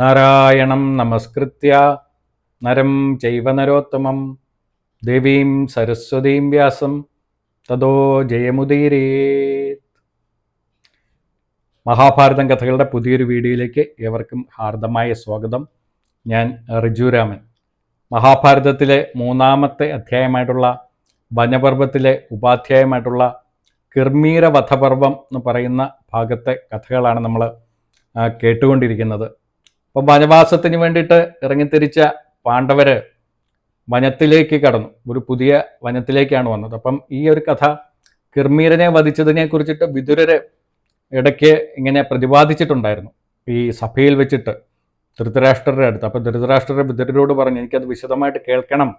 നാരായണം നമസ്കൃത്യ. നരം ചൈവ നരോത്തമം. ദേവീം സരസ്വതീം വ്യാസം. തതോ ജയമുദീരേ മഹാഭാരതം കഥകളുടെ പുതിയൊരു വീഡിയോയിലേക്ക് ഏവർക്കും ഹാർദമായ സ്വാഗതം. ഞാൻ റിജുരാമൻ മഹാഭാരതത്തിലെ മൂന്നാമത്തെ അധ്യായമായിട്ടുള്ള വനപർവത്തിലെ ഉപാധ്യായമായിട്ടുള്ള കിർമീര വധപർവം എന്ന് പറയുന്ന ഭാഗത്തെ കഥകളാണ് നമ്മൾ കേട്ടുകൊണ്ടിരിക്കുന്നത്. അപ്പം വനവാസത്തിന് വേണ്ടിയിട്ട് ഇറങ്ങിത്തിരിച്ച പാണ്ഡവര് വനത്തിലേക്ക് കടന്നു. ഒരു പുതിയ വനത്തിലേക്കാണ് വന്നത്. അപ്പം ഈ ഒരു കഥ കിർമീരനെ വധിച്ചതിനെ കുറിച്ചിട്ട് വിതുരര് ഇടയ്ക്ക് ഇങ്ങനെ പ്രതിപാദിച്ചിട്ടുണ്ടായിരുന്നു. ഈ സഭയിൽ വെച്ചിട്ട് ധൃതരാഷ്ട്രരുടെ അടുത്ത്. അപ്പം ധൃതരാഷ്ട്രർ വിതുരരോട് പറഞ്ഞു എനിക്കത് വിശദമായിട്ട് കേൾക്കണം.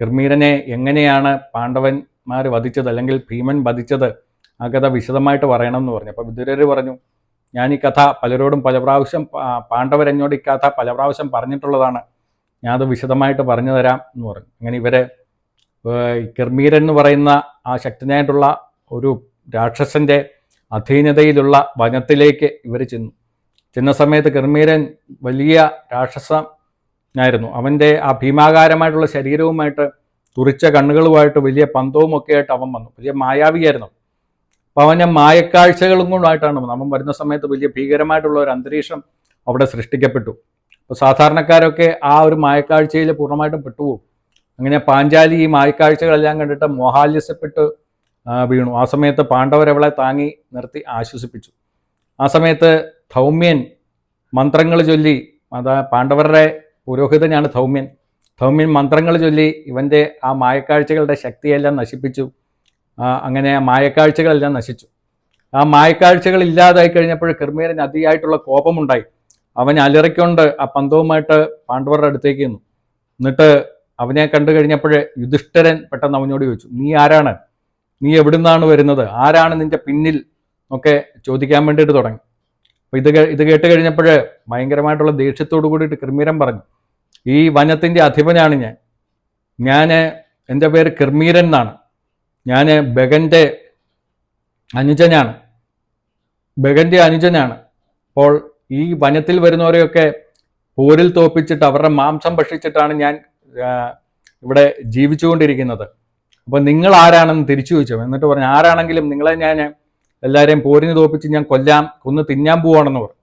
കിർമീരനെ എങ്ങനെയാണ് പാണ്ഡവന്മാർ വധിച്ചത് അല്ലെങ്കിൽ ഭീമൻ വധിച്ചത് ആ കഥ വിശദമായിട്ട് പറയണം എന്ന് പറഞ്ഞു. അപ്പോൾ വിതുരര് പറഞ്ഞു ഞാൻ ഈ കഥ പലരോടും പല പ്രാവശ്യം പാണ്ഡവരെന്നോട് ഈ കഥ പല പ്രാവശ്യം പറഞ്ഞിട്ടുള്ളതാണ്. ഞാനത് വിശദമായിട്ട് പറഞ്ഞു തരാം എന്ന് പറഞ്ഞു. അങ്ങനെ ഇവരെ കിർമീരൻ എന്ന് പറയുന്ന ആ ശക്തനായിട്ടുള്ള ഒരു രാക്ഷസന്റെ അധീനതയിലുള്ള വനത്തിലേക്ക് ഇവർ ചെന്നു. ചെന്ന സമയത്ത് കിർമീരൻ വലിയ രാക്ഷസനായിരുന്നു. അവന്റെ ആ ഭീമാകാരമായിട്ടുള്ള ശരീരവുമായിട്ട് തുറിച്ച കണ്ണുകളുമായിട്ട് വലിയ പന്തവും ഒക്കെ ആയിട്ട് അവൻ വന്നു. വലിയ മായാവിയായിരുന്നു അവന്റെ മായക്കാഴ്ചകളും കൊണ്ടായിട്ടാണ് നമ്മൾ വരുന്ന സമയത്ത് വലിയ ഭീകരമായിട്ടുള്ള ഒരു അന്തരീക്ഷം അവിടെ സൃഷ്ടിക്കപ്പെട്ടു. അപ്പോൾ സാധാരണക്കാരൊക്കെ ആ ഒരു മായക്കാഴ്ചയിൽ പൂർണമായിട്ടും പെട്ടുപോകും. അങ്ങനെ പാഞ്ചാലി ഈ മായക്കാഴ്ചകളെല്ലാം കണ്ടിട്ട് മോഹാലിസ്യപ്പെട്ട് വീണു. ആ സമയത്ത് പാണ്ഡവരവളെ താങ്ങി നിർത്തി ആശ്വസിപ്പിച്ചു. ആ സമയത്ത് ധൗമ്യൻ മന്ത്രങ്ങൾ ചൊല്ലി അതാ പാണ്ഡവരുടെ പുരോഹിതനാണ് ധൗമ്യൻ. ധൗമ്യൻ മന്ത്രങ്ങൾ ചൊല്ലി ഇവന്റെ ആ മായക്കാഴ്ചകളുടെ ശക്തിയെല്ലാം നശിപ്പിച്ചു. അങ്ങനെ മായക്കാഴ്ചകളെല്ലാം നശിച്ചു. ആ മായക്കാഴ്ചകൾ ഇല്ലാതായി കഴിഞ്ഞപ്പോൾ കിർമീരന് അതിയായിട്ടുള്ള കോപമുണ്ടായി. അവൻ അലറിക്കൊണ്ട് ആ പന്തവുമായിട്ട് പാണ്ഡവരുടെ അടുത്തേക്ക് നിന്നു എന്നിട്ട് അവനെ കണ്ടു കഴിഞ്ഞപ്പോൾ യുധിഷ്ഠരൻ പെട്ടെന്ന് അവനോട് ചോദിച്ചു നീ ആരാണ്? നീ എവിടുന്നാണ് വരുന്നത്? ആരാണ് നിന്റെ പിന്നിൽ? ഒക്കെ ചോദിക്കാൻ വേണ്ടിയിട്ട് തുടങ്ങി. അപ്പോൾ ഇത് ഇത് കേട്ട് കഴിഞ്ഞപ്പോൾ ഭയങ്കരമായിട്ടുള്ള ദേഷ്യത്തോടു കൂടിയിട്ട് കിർമീരൻ പറഞ്ഞു ഈ വനത്തിന്റെ അധിപനാണ് ഞാൻ. ഞാൻ എന്റെ പേര് കിർമീരൻ എന്നാണ്. ഞാൻ ബഗന്റെ അനുജനാണ്. ബഗന്റെ അനുജനാണ്. അപ്പോൾ ഈ വനത്തിൽ വരുന്നവരെയൊക്കെ പോരിൽ തോപ്പിച്ചിട്ട് അവരുടെ മാംസം ഭക്ഷിച്ചിട്ടാണ് ഞാൻ ഇവിടെ ജീവിച്ചുകൊണ്ടിരിക്കുന്നത്. അപ്പോൾ നിങ്ങൾ ആരാണെന്ന് തിരിച്ചു ചോദിച്ചു? എന്നിട്ട് പറഞ്ഞു ആരാണെങ്കിലും നിങ്ങളെ ഞാൻ എല്ലാവരെയും പോരിന് തോപ്പിച്ച് ഞാൻ കൊല്ലാം കൊന്ന് തിന്നാൻ പോവാണെന്ന് പറഞ്ഞു.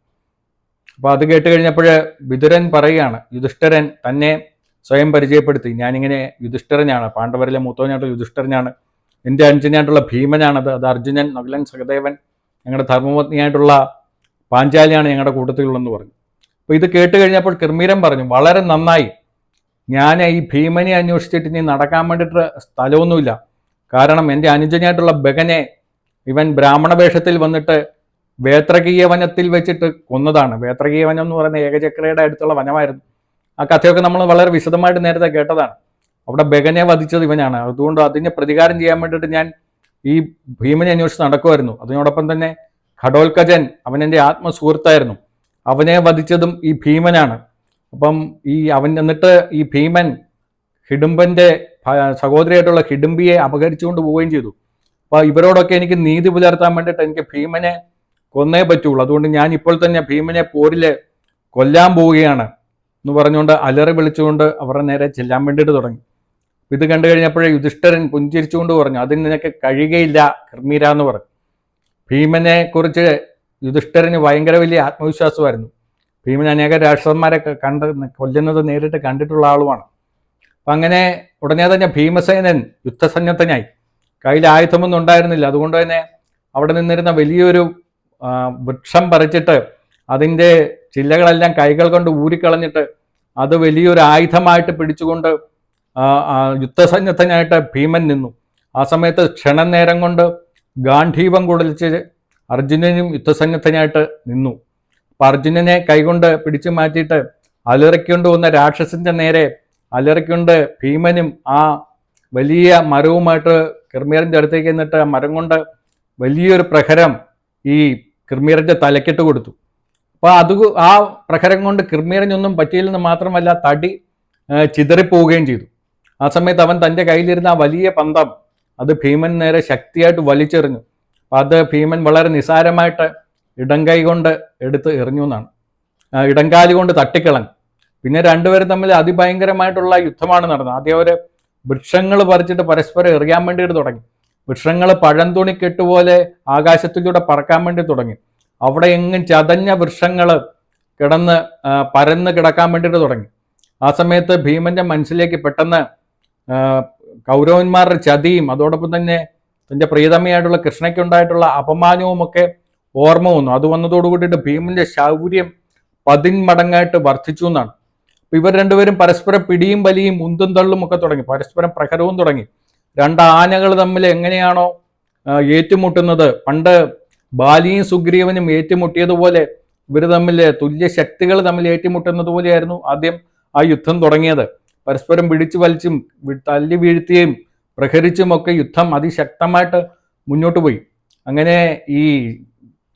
അപ്പോൾ അത് കേട്ട് കഴിഞ്ഞപ്പോൾ വിതുരൻ പറയുകയാണ് യുധിഷ്ഠരൻ തന്നെ സ്വയം പരിചയപ്പെടുത്തി. ഞാനിങ്ങനെ യുധിഷ്ഠരനാണ്. പാണ്ഡവരിലെ മൂത്തവനായിട്ടുള്ള യുധിഷ്ഠിരനാണ്. എന്റെ അനുജനായിട്ടുള്ള ഭീമനാണത്. അത് അർജുനൻ നകുലൻ സഹദേവൻ ഞങ്ങളുടെ ധർമ്മപത്നിയായിട്ടുള്ള പാഞ്ചാലിയാണ് ഞങ്ങളുടെ കൂട്ടത്തിലുള്ളതെന്ന് പറഞ്ഞു. അപ്പോൾ ഇത് കേട്ട് കഴിഞ്ഞപ്പോൾ കിർമീരം പറഞ്ഞു വളരെ നന്നായി. ഞാൻ ഈ ഭീമനെ അന്വേഷിച്ചിട്ട് ഇനി നടക്കാൻ വേണ്ടിയിട്ട് സ്ഥലമൊന്നുമില്ല. കാരണം എന്റെ അനുജനായിട്ടുള്ള ബഗനെ ഇവൻ ബ്രാഹ്മണ വേഷത്തിൽ വന്നിട്ട് വേത്രകീയ വനത്തിൽ വെച്ചിട്ട് കൊന്നതാണ്. വേത്രകീയ വനം എന്ന് പറയുന്ന ഏകചക്രയുടെ അടുത്തുള്ള വനമായിരുന്നു. ആ കഥയൊക്കെ നമ്മൾ വളരെ വിശദമായിട്ട് നേരത്തെ കേട്ടതാണ്. അവിടെ ബഗനെ വധിച്ചത് ഇവനാണ്. അതുകൊണ്ട് അതിന് പ്രതികാരം ചെയ്യാൻ വേണ്ടിയിട്ട് ഞാൻ ഈ ഭീമനെ അന്വേഷിച്ച് നടക്കുമായിരുന്നു. അതിനോടൊപ്പം തന്നെ ഘടോൽക്കജൻ അവൻ എന്റെ ആത്മസുഹൃത്തായിരുന്നു. അവനെ വധിച്ചതും ഈ ഭീമനാണ്. അപ്പം ഈ അവൻ എന്നിട്ട് ഈ ഭീമൻ ഭ- സഹോദരിയായിട്ടുള്ള ഹിഡുംബിയെ അപഹരിച്ചുകൊണ്ട് പോവുകയും ചെയ്തു. അപ്പോൾ ഇവരോടൊക്കെ എനിക്ക് നീതി പുലർത്താൻ വേണ്ടിയിട്ട് എനിക്ക് ഭീമനെ കൊന്നേ പറ്റുള്ളൂ. അതുകൊണ്ട് ഞാൻ ഇപ്പോൾ തന്നെ ഭീമനെ പോരിൽ കൊല്ലാൻ പോവുകയാണ് എന്ന് പറഞ്ഞുകൊണ്ട് അലറി വിളിച്ചുകൊണ്ട് അവരുടെ നേരെ ചെല്ലാൻ വേണ്ടിയിട്ട് തുടങ്ങി. ഇത് കണ്ടു കഴിഞ്ഞപ്പോഴേ യുധിഷ്ഠരൻ പുഞ്ചിരിച്ചുകൊണ്ട് പറഞ്ഞു അതിന് നിനക്ക് കഴിയുകയില്ല കർമ്മീര എന്ന് പറഞ്ഞു. ഭീമനെ കുറിച്ച് യുധിഷ്ഠരന് ഭയങ്കര വലിയ ആത്മവിശ്വാസമായിരുന്നു. ഭീമൻ അനേക രാക്ഷസന്മാരെ ക- കണ്ട് കൊല്ലുന്നത് നേരിട്ട് കണ്ടിട്ടുള്ള ആളുമാണ്. അപ്പം അങ്ങനെ ഉടനെ തന്നെ ഭീമസേനൻ യുദ്ധസന്നദ്ധനായി. കയ്യിൽ ആയുധമൊന്നും ഉണ്ടായിരുന്നില്ല. അതുകൊണ്ട് തന്നെ അവിടെ നിന്നിരുന്ന വലിയൊരു വൃക്ഷം പറിച്ചിട്ട് അതിന്റെ ചില്ലകളെല്ലാം കൈകൾ കൊണ്ട് ഊരിക്കളഞ്ഞിട്ട് അത് വലിയൊരു ആയുധമായിട്ട് പിടിച്ചുകൊണ്ട് യുദ്ധസന്നദ്ധനായിട്ട് ഭീമൻ നിന്നു. ആ സമയത്ത് ക്ഷണനേരം കൊണ്ട് ഗാന്ധീവം കുടലിച്ച് അർജുനനും യുദ്ധസന്നദ്ധനായിട്ട് നിന്നു. അപ്പം അർജുനനെ കൈകൊണ്ട് പിടിച്ചു മാറ്റിയിട്ട് അലറിക്കൊണ്ട് വന്ന രാക്ഷസിന്റെ നേരെ അലറിക്കൊണ്ട് ഭീമനും ആ വലിയ മരവുമായിട്ട് കിർമീറിന്റെ അടുത്തേക്ക് എന്നിട്ട് ആ മരം കൊണ്ട് വലിയൊരു പ്രഹരം ഈ കിർമീറിന്റെ തലക്കിട്ട് കൊടുത്തു. അപ്പോൾ അത് ആ പ്രഹരം കൊണ്ട് കിർമീറിനൊന്നും പറ്റിയില്ലെന്ന് മാത്രമല്ല തടി ചിതറിപ്പോവുകയും ചെയ്തു. ആ സമയത്ത് അവൻ തന്റെ കയ്യിലിരുന്ന ആ വലിയ പന്തം അത് ഭീമൻ നേരെ ശക്തിയായിട്ട് വലിച്ചെറിഞ്ഞു. അത് ഭീമൻ വളരെ നിസാരമായിട്ട് ഇടം കൈ കൊണ്ട് എടുത്ത് എറിഞ്ഞു എന്നാണ്. ഇടങ്കാലി കൊണ്ട് തട്ടിക്കളഞ്ഞു. പിന്നെ രണ്ടുപേരും തമ്മിൽ അതിഭയങ്കരമായിട്ടുള്ള യുദ്ധമാണ് നടന്നത്. ആദ്യം അവർ വൃക്ഷങ്ങൾ പറിച്ചിട്ട് പരസ്പരം എറിയാൻ വേണ്ടിയിട്ട് തുടങ്ങി. വൃക്ഷങ്ങൾ പഴംതുണി കെട്ടുപോലെ ആകാശത്തിലൂടെ പറക്കാൻ വേണ്ടി തുടങ്ങി. അവിടെ എങ്ങും ചതഞ്ഞ വൃക്ഷങ്ങൾ കിടന്ന് പരന്ന് കിടക്കാൻ വേണ്ടിയിട്ട് തുടങ്ങി. ആ സമയത്ത് ഭീമന്റെ മനസ്സിലേക്ക് പെട്ടെന്ന് കൗരവന്മാരുടെ ചതിയും അതോടൊപ്പം തന്നെ തന്റെ പ്രിയതമയായിട്ടുള്ള കൃഷ്ണയ്ക്കുണ്ടായിട്ടുള്ള അപമാനവും ഒക്കെ ഓർമ്മ വന്നു. അത് വന്നതോടുകൂടിയിട്ട് ഭീമന്റെ ശൗര്യം പതിന്മടങ്ങായിട്ട് വർദ്ധിച്ചു എന്നാണ്. അപ്പം ഇവർ രണ്ടുപേരും പരസ്പരം പിടിയും വലിയും ഉന്തും തള്ളും ഒക്കെ തുടങ്ങി. പരസ്പരം പ്രഹരവും തുടങ്ങി. രണ്ട് ആനകൾ തമ്മിൽ എങ്ങനെയാണോ ഏറ്റുമുട്ടുന്നത്. പണ്ട് ബാലിയും സുഗ്രീവനും ഏറ്റുമുട്ടിയതുപോലെ ഇവർ തമ്മിൽ തുല്യ ശക്തികൾ തമ്മിൽ ഏറ്റുമുട്ടുന്നത് പോലെയായിരുന്നു ആദ്യം ആ യുദ്ധം തുടങ്ങിയത്. പരസ്പരം പിടിച്ചു വലിച്ചും തല്ലി വീഴ്ത്തിയും പ്രഹരിച്ചുമൊക്കെ യുദ്ധം അതിശക്തമായിട്ട് മുന്നോട്ട് പോയി. അങ്ങനെ ഈ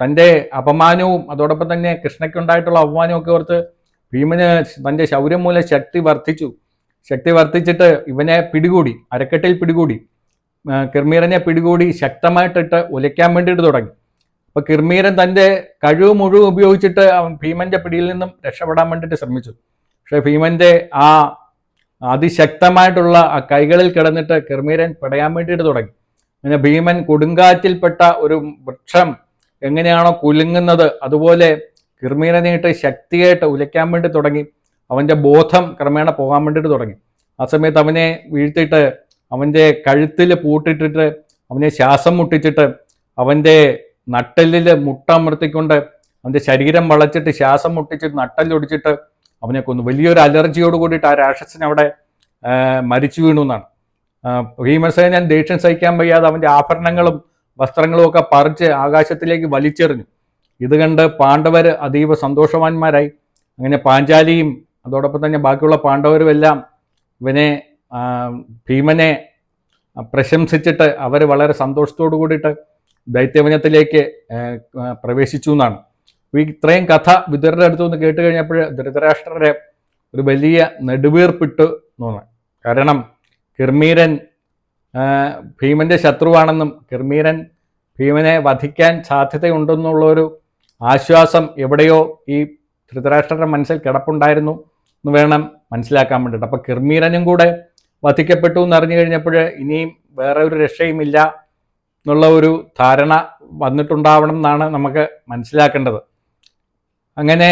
തന്റെ അപമാനവും അതോടൊപ്പം തന്നെ കൃഷ്ണയ്ക്കുണ്ടായിട്ടുള്ള അപമാനവും ഒക്കെ ഓർത്ത് ഭീമന് തന്റെ ശൗര്യം മൂലം ശക്തി വർദ്ധിച്ചു. ശക്തി വർദ്ധിച്ചിട്ട് ഇവനെ പിടികൂടി അരക്കെട്ടിൽ പിടികൂടി. കിർമീരനെ പിടികൂടി ശക്തമായിട്ടിട്ട് ഒലയ്ക്കാൻ വേണ്ടിയിട്ട് തുടങ്ങി. അപ്പൊ കിർമീരൻ തന്റെ കഴിവ് മുഴുവൻ ഉപയോഗിച്ചിട്ട് ഭീമന്റെ പിടിയിൽ നിന്നും രക്ഷപ്പെടാൻ വേണ്ടിയിട്ട് ശ്രമിച്ചു. പക്ഷെ ഭീമന്റെ ആ അതിശക്തമായിട്ടുള്ള ആ കൈകളിൽ കിടന്നിട്ട് കിർമീരൻ പടയാൻ വേണ്ടിയിട്ട് തുടങ്ങി. പിന്നെ ഭീമൻ കൊടുങ്കാറ്റിൽപ്പെട്ട ഒരു വൃക്ഷം എങ്ങനെയാണോ കുലുങ്ങുന്നത് അതുപോലെ കിർമീരനായിട്ട് ശക്തിയായിട്ട് ഉലയ്ക്കാൻ വേണ്ടി തുടങ്ങി. അവന്റെ ബോധം ക്രമേണ പോകാൻ വേണ്ടിയിട്ട് തുടങ്ങി. ആ സമയത്ത് അവനെ വീഴ്ത്തിയിട്ട് അവന്റെ കഴുത്തിൽ പൂട്ടിട്ടിട്ട് അവനെ ശ്വാസം മുട്ടിച്ചിട്ട് അവന്റെ നട്ടലിൽ മുട്ടമർത്തിക്കൊണ്ട് അവന്റെ ശരീരം വളച്ചിട്ട് ശ്വാസം മുട്ടിച്ചിട്ട് നട്ടലൊടിച്ചിട്ട് അവനെ കൊന്നു. വലിയൊരു അലർജിയോട് കൂടിയിട്ട് ആ രാക്ഷസൻ അവിടെ മരിച്ചു വീണു എന്നാണ്. ഭീമസേന ഞാൻ ദേഷ്യം സഹിക്കാൻ വയ്യാതെ അവന്റെ ആഭരണങ്ങളും വസ്ത്രങ്ങളും ഒക്കെ പറിച്ച് ആകാശത്തിലേക്ക് വലിച്ചെറിഞ്ഞു. ഇത് കണ്ട് പാണ്ഡവർ അതീവ സന്തോഷവാന്മാരായി. അങ്ങനെ പാഞ്ചാലിയും അതോടൊപ്പം തന്നെ ബാക്കിയുള്ള പാണ്ഡവരും എല്ലാം ഇവനെ ഭീമനെ പ്രശംസിച്ചിട്ട് അവർ വളരെ സന്തോഷത്തോടു കൂടിയിട്ട് ദൈത്യവനത്തിലേക്ക് പ്രവേശിച്ചു എന്നാണ്. ഇത്രയും കഥ വിതുരരുടെ അടുത്തു നിന്ന് കേട്ട് കഴിഞ്ഞപ്പോൾ ധൃതരാഷ്ട്രരെ ഒരു വലിയ നെടുവീർപ്പിട്ട് തോന്നുന്നു കാരണം കിർമീരൻ ഭീമന്റെ ശത്രുവാണെന്നും കിർമീരൻ ഭീമനെ വധിക്കാൻ സാധ്യതയുണ്ടെന്നുള്ളൊരു ആശ്വാസം എവിടെയോ ഈ ധൃതരാഷ്ട്രരുടെ മനസ്സിൽ കിടപ്പുണ്ടായിരുന്നു എന്ന് വേണം മനസ്സിലാക്കാൻ വേണ്ടിയിട്ട്. അപ്പോൾ കിർമീരനും കൂടെ വധിക്കപ്പെട്ടു എന്ന് അറിഞ്ഞു കഴിഞ്ഞപ്പോൾ ഇനിയും വേറെ ഒരു രക്ഷയുമില്ല എന്നുള്ള ഒരു ധാരണ വന്നിട്ടുണ്ടാവണം എന്നാണ് നമുക്ക് മനസ്സിലാക്കേണ്ടത്. അങ്ങനെ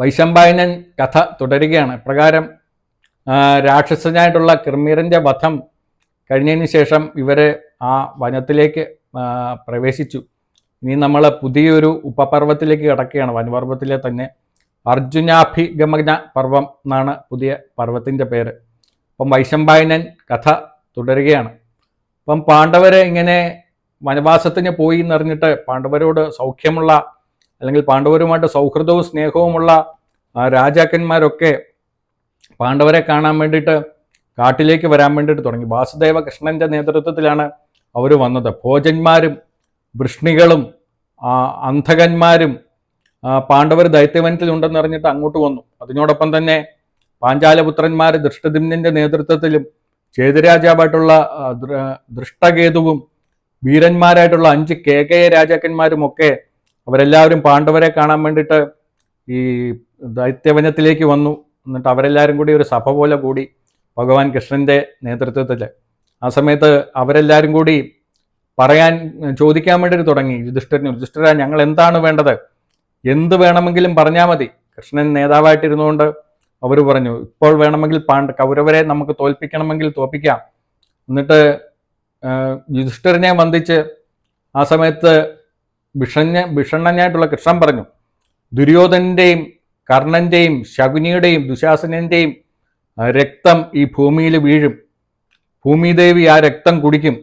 വൈശമ്പായനൻ കഥ തുടരുകയാണ്. പ്രകാരം രാക്ഷസനായിട്ടുള്ള കിർമീറിന്റെ വധം കഴിഞ്ഞതിന് ശേഷം ഇവർ ആ വനത്തിലേക്ക് പ്രവേശിച്ചു. ഇനി നമ്മൾ പുതിയൊരു ഉപപർവത്തിലേക്ക് കിടക്കുകയാണ്. വനപർവത്തിലെ തന്നെ അർജുനാഭിഗമന പർവം എന്നാണ് പുതിയ പർവത്തിന്റെ പേര്. അപ്പം വൈശമ്പായനൻ കഥ തുടരുകയാണ്. അപ്പം പാണ്ഡവരെ ഇങ്ങനെ വനവാസത്തിന് പോയി എന്നറിഞ്ഞിട്ട് പാണ്ഡവരോട് സൗഖ്യമുള്ള അല്ലെങ്കിൽ പാണ്ഡവരുമായിട്ട് സൗഹൃദവും സ്നേഹവുമുള്ള രാജാക്കന്മാരൊക്കെ പാണ്ഡവരെ കാണാൻ വേണ്ടിയിട്ട് കാട്ടിലേക്ക് വരാൻ വേണ്ടിയിട്ട് തുടങ്ങി. വാസുദേവ കൃഷ്ണന്റെ നേതൃത്വത്തിലാണ് അവർ വന്നത്. ഭോജന്മാരും വൃഷ്ണികളും അന്ധകന്മാരും പാണ്ഡവർ ദൈത്യവനത്തിൽ ഉണ്ടെന്ന് അറിഞ്ഞിട്ട് അങ്ങോട്ട് വന്നു. അതിനോടൊപ്പം തന്നെ പാഞ്ചാലപുത്രന്മാർ ദൃഷ്ടദിമ്നന്റെ നേതൃത്വത്തിലും ചേതുരാജാവായിട്ടുള്ള ദൃഷ്ടകേതുവും വീരന്മാരായിട്ടുള്ള അഞ്ച് കേകയ രാജാക്കന്മാരും ഒക്കെ അവരെല്ലാവരും പാണ്ഡവരെ കാണാൻ വേണ്ടിയിട്ട് ഈ ദൈത്യവനത്തിലേക്ക് വന്നു. എന്നിട്ട് അവരെല്ലാവരും കൂടി ഒരു സഭ പോലെ കൂടി ഭഗവാൻ കൃഷ്ണന്റെ നേതൃത്വത്തിൽ ആ സമയത്ത് അവരെല്ലാവരും കൂടി പറയാൻ ചോദിക്കാൻ വേണ്ടി തുടങ്ങി. യുധിഷ്ഠിരന് യുധിഷ്ഠരാ ഞങ്ങൾ എന്താണ് വേണ്ടത്? എന്ത് വേണമെങ്കിലും പറഞ്ഞാൽ മതി. കൃഷ്ണൻ നേതാവായിട്ടിരുന്നുകൊണ്ട് അവർ പറഞ്ഞു ഇപ്പോൾ വേണമെങ്കിൽ പാണ്ഡ കൗരവരെ നമുക്ക് തോൽപ്പിക്കണമെങ്കിൽ തോൽപ്പിക്കാം. എന്നിട്ട് യുധിഷ്ഠരനെ വന്ദിച്ച് ആ സമയത്ത് ഭിഷഞ്ഞ ഭിഷണനായിട്ടുള്ള കൃഷ്ണൻ പറഞ്ഞു ദുര്യോധനന്റെയും കർണന്റെയും ശകുനിയുടെയും ദുശാസനന്റെയും രക്തം ഈ ഭൂമിയിൽ വീഴും. ഭൂമിദേവി ആ രക്തം കുടിക്കും.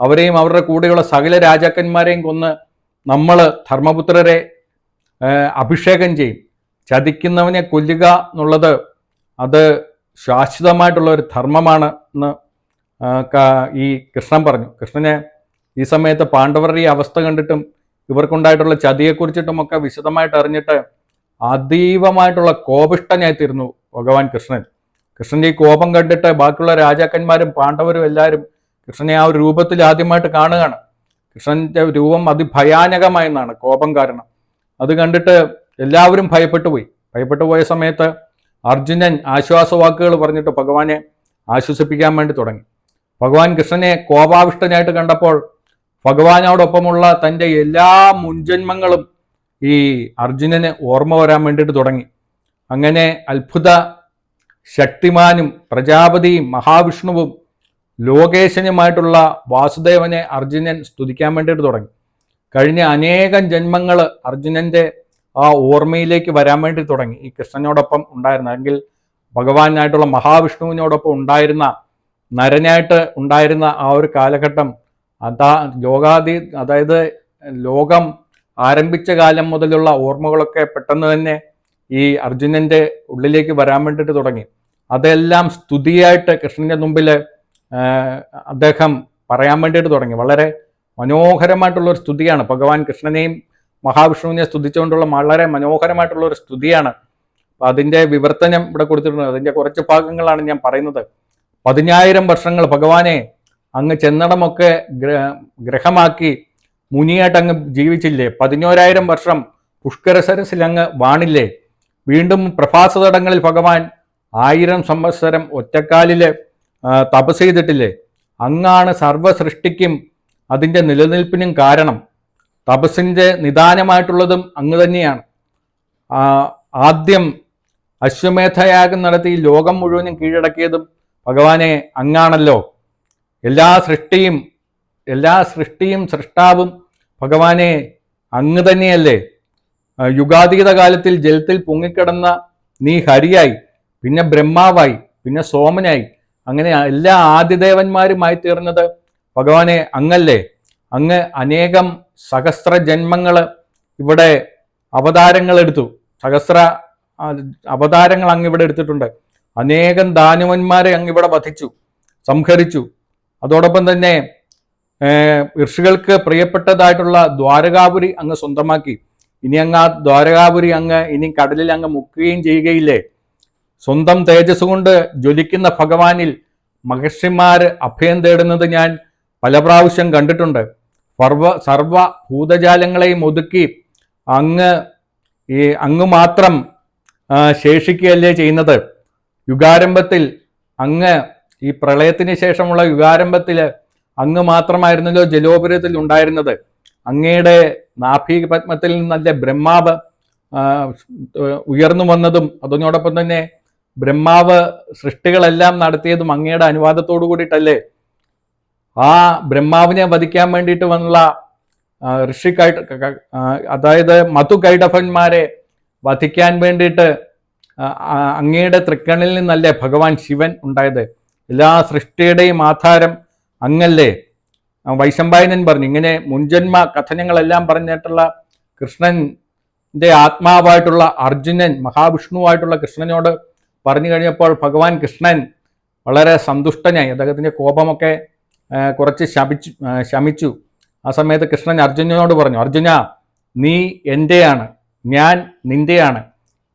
അവരെയും അവരുടെ കൂടെയുള്ള സകല രാജാക്കന്മാരെയും കൊന്ന് നമ്മൾ ധർമ്മപുത്രരെ അഭിഷേകം ചെയ്യും. ചതിക്കുന്നവനെ കൊല്ലുക എന്നുള്ളത് അത് ശാശ്വതമായിട്ടുള്ള ഒരു ധർമ്മമാണ് എന്ന് ഈ കൃഷ്ണൻ പറഞ്ഞു. കൃഷ്ണനെ ഈ സമയത്ത് പാണ്ഡവരുടെ ഈ അവസ്ഥ കണ്ടിട്ടും ഇവർക്കുണ്ടായിട്ടുള്ള ചതിയെക്കുറിച്ചിട്ടുമൊക്കെ വിശദമായിട്ട് അറിഞ്ഞിട്ട് അതീവമായിട്ടുള്ള കോപിഷ്ടനായിത്തീരുന്നു ഭഗവാൻ കൃഷ്ണൻ. കൃഷ്ണന്റെ ഈ കോപം കണ്ടിട്ട് ബാക്കിയുള്ള രാജാക്കന്മാരും പാണ്ഡവരും എല്ലാവരും കൃഷ്ണനെ ആ ഒരു രൂപത്തിൽ ആദ്യമായിട്ട് കാണുകയാണ്. കൃഷ്ണന്റെ രൂപം അതിഭയാനകമായെന്നാണ് കോപം കാരണം. അത് കണ്ടിട്ട് എല്ലാവരും ഭയപ്പെട്ടു പോയി ഭയപ്പെട്ടു പോയ സമയത്ത് അർജുനൻ ആശ്വാസവാക്കുകൾ പറഞ്ഞിട്ട് ഭഗവാനെ ആശ്വസിപ്പിക്കാൻ വേണ്ടി തുടങ്ങി. ഭഗവാൻ കൃഷ്ണനെ കോപാവിഷ്ടനായിട്ട് കണ്ടപ്പോൾ ഭഗവാനോടൊപ്പമുള്ള തന്റെ എല്ലാ മുൻജന്മങ്ങളും ഈ അർജുനന് ഓർമ്മ വരാൻ വേണ്ടിയിട്ട് തുടങ്ങി. അങ്ങനെ അത്ഭുത ശക്തിമാനും പ്രജാപതിയും മഹാവിഷ്ണുവും ലോകേശനുമായിട്ടുള്ള വാസുദേവനെ അർജുനൻ സ്തുതിക്കാൻ വേണ്ടിയിട്ട് തുടങ്ങി. കഴിഞ്ഞ അനേകം ജന്മങ്ങൾ അർജുനന്റെ ആ ഓർമ്മയിലേക്ക് വരാൻ വേണ്ടി തുടങ്ങി. ഈ കൃഷ്ണനോടൊപ്പം ഉണ്ടായിരുന്ന അല്ലെങ്കിൽ ഭഗവാനായിട്ടുള്ള മഹാവിഷ്ണുവിനോടൊപ്പം ഉണ്ടായിരുന്ന നരനായിട്ട് ഉണ്ടായിരുന്ന ആ ഒരു കാലഘട്ടം അതാ ലോകാതി അതായത് ലോകം ആരംഭിച്ച കാലം മുതലുള്ള ഓർമ്മകളൊക്കെ പെട്ടെന്ന് തന്നെ ഈ അർജുനന്റെ ഉള്ളിലേക്ക് വരാൻ വേണ്ടിയിട്ട് തുടങ്ങി. അതെല്ലാം സ്തുതിയായിട്ട് കൃഷ്ണന്റെ മുമ്പിൽ അദ്ദേഹം പറയാൻ വേണ്ടിയിട്ട് തുടങ്ങി. വളരെ മനോഹരമായിട്ടുള്ള ഒരു സ്തുതിയാണ്. ഭഗവാൻ കൃഷ്ണനെയും മഹാവിഷ്ണുവിനെ സ്തുതിച്ചുകൊണ്ടുള്ള വളരെ മനോഹരമായിട്ടുള്ള ഒരു സ്തുതിയാണ്. അപ്പൊ അതിന്റെ വിവർത്തനം ഇവിടെ കൊടുത്തിട്ടുണ്ട്. അതിന്റെ കുറച്ച് ഭാഗങ്ങളാണ് ഞാൻ പറയുന്നത്. പതിനായിരം വർഷങ്ങൾ ഭഗവാനെ അങ്ങ് ചെന്നടമൊക്കെ ഗ്രഹമാക്കി മുനിയായിട്ട് അങ്ങ് ജീവിച്ചില്ലേ? പതിനോരായിരം വർഷം പുഷ്കര സരസിൽ അങ്ങ് വാണില്ലേ? വീണ്ടും പ്രഭാസതടങ്ങളിൽ ഭഗവാൻ ആയിരം സംവത്സരം ഒറ്റക്കാലിൽ തപസ് ചെയ്തിട്ടില്ലേ? അങ്ങാണ് സർവസൃഷ്ടിക്കും അതിന്റെ നിലനിൽപ്പിനും കാരണം. തപസ്സിന്റെ നിദാനമായിട്ടുള്ളതും അങ്ങ് തന്നെയാണ്. ആദ്യം അശ്വമേധയാഗം നടത്തി ലോകം മുഴുവനും കീഴടക്കിയതും ഭഗവാനെ അങ്ങാണല്ലോ. എല്ലാ സൃഷ്ടിയും എല്ലാ സൃഷ്ടിയും സൃഷ്ടാവും ഭഗവാനെ അങ്ങ് തന്നെയല്ലേ? യുഗാതീത കാലത്തിൽ ജലത്തിൽ പൊങ്ങിക്കിടന്ന നീ ഹരിയായി പിന്നെ ബ്രഹ്മാവായി പിന്നെ സോമനായി. അങ്ങനെ എല്ലാ ആദിദേവന്മാരുമായി തീർന്നത് ഭഗവാനെ അങ്ങല്ലേ? അങ്ങ് അനേകം സഹസ്ര ജന്മങ്ങൾ ഇവിടെ അവതാരങ്ങൾ എടുത്തു സഹസ്ര അവതാരങ്ങൾ അങ്ങ് ഇവിടെ എടുത്തിട്ടുണ്ട്. അനേകം ദാനവന്മാരെ അങ്ങ് ഇവിടെ വധിച്ചു സംഹരിച്ചു. അതോടൊപ്പം തന്നെ ഋഷികൾക്ക് പ്രിയപ്പെട്ടതായിട്ടുള്ള ദ്വാരകാപുരി അങ്ങ് സ്വന്തമാക്കി. ഇനി അങ്ങ് ആ ദ്വാരകാപുരി അങ്ങ് ഇനി കടലിൽ അങ്ങ് മുക്കുകയും ചെയ്യുകയില്ലേ? സ്വന്തം തേജസ് കൊണ്ട് ജ്വലിക്കുന്ന ഭഗവാനിൽ മഹർഷിമാർ അഭയം തേടുന്നത് ഞാൻ പല പ്രാവശ്യം കണ്ടിട്ടുണ്ട്. സർവ സർവ ഭൂതജാലങ്ങളെയും ഒതുക്കി അങ്ങ് ഈ അങ്ങ് മാത്രം ശേഷിക്കുകയല്ലേ ചെയ്യുന്നത്. യുഗാരംഭത്തിൽ അങ്ങ് ഈ പ്രളയത്തിന് ശേഷമുള്ള യുഗാരംഭത്തിൽ അങ്ങ് മാത്രമായിരുന്നല്ലോ ജലോപുരത്തിൽ ഉണ്ടായിരുന്നത്. അങ്ങയുടെ നാഭി പത്മത്തിൽ നിന്നല്ലേ ബ്രഹ്മാവ് ഉയർന്നു വന്നതും അതിനോടൊപ്പം തന്നെ ബ്രഹ്മാവ് സൃഷ്ടികളെല്ലാം നടത്തിയതും അങ്ങയുടെ അനുവാദത്തോടു കൂടിയിട്ടല്ലേ? ആ ബ്രഹ്മാവിനെ വധിക്കാൻ വേണ്ടിയിട്ട് വന്നുള്ള ഋഷി കൈ അതായത് മധു കൈടഭന്മാരെ വധിക്കാൻ വേണ്ടിയിട്ട് അങ്ങയുടെ തൃക്കണിൽ നിന്നല്ലേ ഭഗവാൻ ശിവൻ ഉണ്ടായത്? എല്ലാ സൃഷ്ടിയുടെയും ആധാരം അങ്ങല്ലേ? വൈശമ്പായനൻ പറഞ്ഞു ഇങ്ങനെ മുൻജന്മ കഥനങ്ങളെല്ലാം പറഞ്ഞിട്ടുള്ള കൃഷ്ണന്റെ ആത്മാവായിട്ടുള്ള അർജുനൻ മഹാവിഷ്ണുവായിട്ടുള്ള കൃഷ്ണനോട് പറഞ്ഞു കഴിഞ്ഞപ്പോൾ ഭഗവാൻ കൃഷ്ണൻ വളരെ സന്തുഷ്ടനായി അദ്ദേഹത്തിന്റെ കോപമൊക്കെ കുറച്ച് ശമിച്ചു ശമിച്ചു. ആ സമയത്ത് കൃഷ്ണൻ അർജുനനോട് പറഞ്ഞു അർജുന നീ എന്റെയാണ് ഞാൻ നിന്റെയാണ്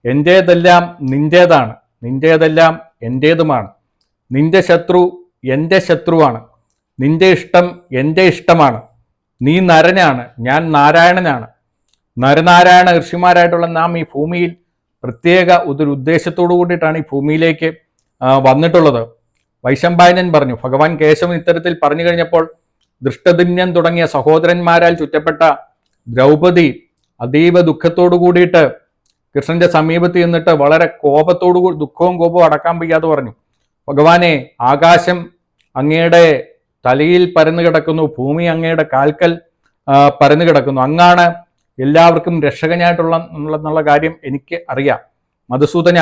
എന്റേതെല്ലാം നിന്റേതാണ് നിന്റേതെല്ലാം എന്റേതുമാണ് നിന്റെ ശത്രു എന്റെ ശത്രുവാണ്. നിന്റെ ഇഷ്ടം എന്റെ ഇഷ്ടമാണ്. നീ നരനാണ് ഞാൻ നാരായണനാണ്. നരനാരായണ ഋഷിമാരായിട്ടുള്ള നാം ഈ ഭൂമിയിൽ പ്രത്യേക ഒരു ഉദ്ദേശത്തോടു കൂടിയിട്ടാണ് ഈ ഭൂമിയിലേക്ക് വന്നിട്ടുള്ളത്. വൈശമ്പായനൻ പറഞ്ഞു ഭഗവാൻ കേശവൻ ഇത്തരത്തിൽ പറഞ്ഞു കഴിഞ്ഞപ്പോൾ ദൃഷ്ടദിന്യൻ തുടങ്ങിയ സഹോദരന്മാരാൽ ചുറ്റപ്പെട്ട ദ്രൗപദി അതീവ ദുഃഖത്തോടു കൂടിയിട്ട് കൃഷ്ണന്റെ സമീപത്ത് ചെന്നിട്ട് വളരെ കോപത്തോടു കൂടി ദുഃഖവും കോപവും അടക്കാൻ വയ്യാതെ പറഞ്ഞു. ഭഗവാനെ ആകാശം അങ്ങയുടെ തലയിൽ പരന്നു കിടക്കുന്നു ഭൂമി അങ്ങയുടെ കാൽക്കൽ പരന്നു കിടക്കുന്നു. അങ്ങാണ് എല്ലാവർക്കും രക്ഷകനായിട്ടുള്ള എന്നുള്ള കാര്യം എനിക്ക് അറിയാം. മധുസൂദന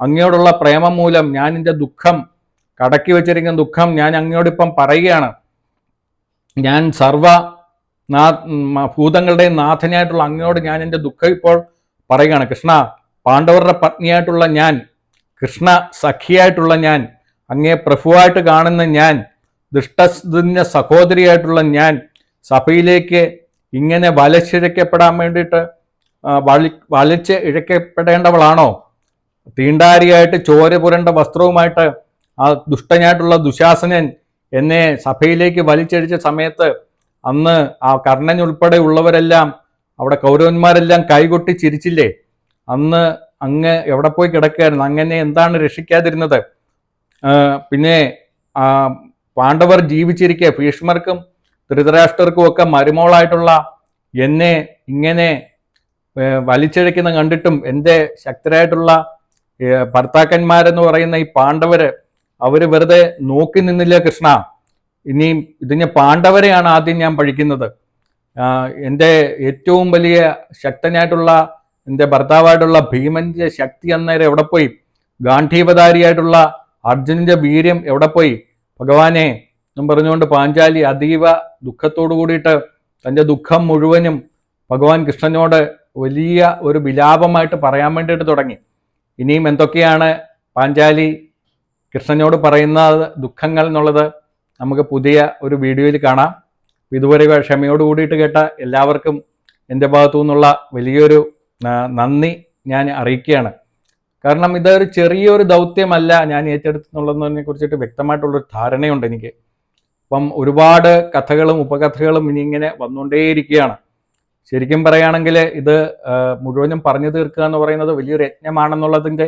അങ്ങയോടുള്ള പ്രേമം മൂലം ഞാൻ എന്റെ ദുഃഖം കടക്കി വെച്ചിരിക്കുന്ന ദുഃഖം ഞാൻ അങ്ങയോടിപ്പം പറയുകയാണ്. ഞാൻ സർവ നാ ഭൂതങ്ങളുടെയും നാഥനായിട്ടുള്ള അങ്ങയോട് ഞാൻ എന്റെ ദുഃഖം ഇപ്പോൾ പറയുകയാണ്. കൃഷ്ണ പാണ്ഡവരുടെ പത്നിയായിട്ടുള്ള ഞാൻ കൃഷ്ണ സഖിയായിട്ടുള്ള ഞാൻ അങ്ങേ പ്രഭുവായിട്ട് കാണുന്ന ഞാൻ ദുഷ്ടസ്തുന്യ സഹോദരിയായിട്ടുള്ള ഞാൻ സഭയിലേക്ക് ഇങ്ങനെ വലച്ചിഴക്കപ്പെടാൻ വേണ്ടിയിട്ട് വളി വലിച്ച് ഇഴക്കപ്പെടേണ്ടവളാണോ? തീണ്ടാരിയായിട്ട് ചോര പുരണ്ട വസ്ത്രവുമായിട്ട് ആ ദുഷ്ടനായിട്ടുള്ള ദുശാസനൻ എന്നെ സഭയിലേക്ക് വലിച്ചഴിച്ച സമയത്ത് അന്ന് ആ കർണൻ ഉൾപ്പെടെ ഉള്ളവരെല്ലാം അവിടെ കൗരവന്മാരെല്ലാം കൈകൊട്ടി ചിരിച്ചില്ലേ? അന്ന് അങ്ങ് എവിടെ പോയി കിടക്കുകയായിരുന്നു? അങ്ങനെ എന്താണ് രക്ഷിക്കാതിരുന്നത്? പിന്നെ പാണ്ഡവർ ജീവിച്ചിരിക്കെ ഭീഷ്മർക്കും ധൃതരാഷ്ട്രർക്കും ഒക്കെ മരുമോളായിട്ടുള്ള എന്നെ ഇങ്ങനെ വലിച്ചഴിക്കുന്ന കണ്ടിട്ടും എന്റെ ശക്തരായിട്ടുള്ള ഭർത്താക്കന്മാരെന്ന് പറയുന്ന ഈ പാണ്ഡവര് അവർ വെറുതെ നോക്കി നിന്നില്ല കൃഷ്ണ. ഇനിയും ഇതിന് പാണ്ഡവരെയാണ് ആദ്യം ഞാൻ പഴിക്കുന്നത് എന്റെ ഏറ്റവും വലിയ ശക്തനായിട്ടുള്ള എന്റെ ഭർത്താവായിട്ടുള്ള ഭീമന്റെ ശക്തി അന്നേരം എവിടെ പോയി? ഗാന്ധീവധാരിയായിട്ടുള്ള അർജുനന്റെ വീര്യം എവിടെ പോയി? ഭഗവാനെ എന്നും പറഞ്ഞുകൊണ്ട് പാഞ്ചാലി അതീവ ദുഃഖത്തോടു കൂടിയിട്ട് തന്റെ ദുഃഖം മുഴുവനും ഭഗവാൻ കൃഷ്ണനോട് വലിയ ഒരു വിലാപമായിട്ട് പറയാൻ വേണ്ടിയിട്ട് തുടങ്ങി. ഇനിയും എന്തൊക്കെയാണ് പാഞ്ചാലി കൃഷ്ണനോട് പറയുന്ന ദുഃഖങ്ങൾ എന്നുള്ളത് നമുക്ക് പുതിയ ഒരു വീഡിയോയിൽ കാണാം. ഇതുവരെ ക്ഷമയോട് കൂടിയിട്ട് കേട്ട എല്ലാവർക്കും എന്റെ ഭാഗത്തു നിന്നുള്ള വലിയൊരു നന്ദി ഞാൻ അറിയിക്കുകയാണ്. കാരണം ഇതൊരു ചെറിയൊരു ദൗത്യമല്ല ഞാൻ ഏറ്റെടുത്തുന്നുള്ളതിനെ കുറിച്ചിട്ട് വ്യക്തമായിട്ടുള്ളൊരു ധാരണയുണ്ട് എനിക്ക്. അപ്പം ഒരുപാട് കഥകളും ഉപകഥകളും ഇനി ഇങ്ങനെ വന്നുകൊണ്ടേയിരിക്കുകയാണ്. ശരിക്കും പറയുകയാണെങ്കിൽ ഇത് മുഴുവനും പറഞ്ഞു തീർക്കുക എന്ന് പറയുന്നത് വലിയൊരു യജ്ഞമാണെന്നുള്ളതിന്റെ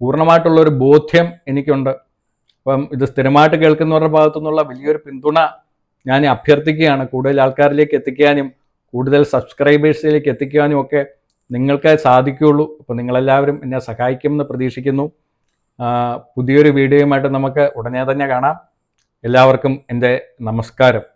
പൂർണമായിട്ടുള്ളൊരു ബോധ്യം എനിക്കുണ്ട്. അപ്പം ഇത് സ്ഥിരമായിട്ട് കേൾക്കുന്നവരുടെ ഭാഗത്തു നിന്നുള്ള വലിയൊരു പിന്തുണ ഞാൻ അഭ്യർത്ഥിക്കുകയാണ്. കൂടുതൽ ആൾക്കാരിലേക്ക് എത്തിക്കാനും കൂടുതൽ സബ്സ്ക്രൈബേഴ്സിലേക്ക് എത്തിക്കാനും ഒക്കെ നിങ്ങൾക്ക് സാധിക്കുകയുള്ളൂ. അപ്പോൾ നിങ്ങളെല്ലാവരും എന്നെ സഹായിക്കുമെന്ന് പ്രതീക്ഷിക്കുന്നു. പുതിയൊരു വീഡിയോയുമായിട്ട് നമുക്ക് ഉടനെ തന്നെ കാണാം. എല്ലാവർക്കും എന്റെ നമസ്കാരം.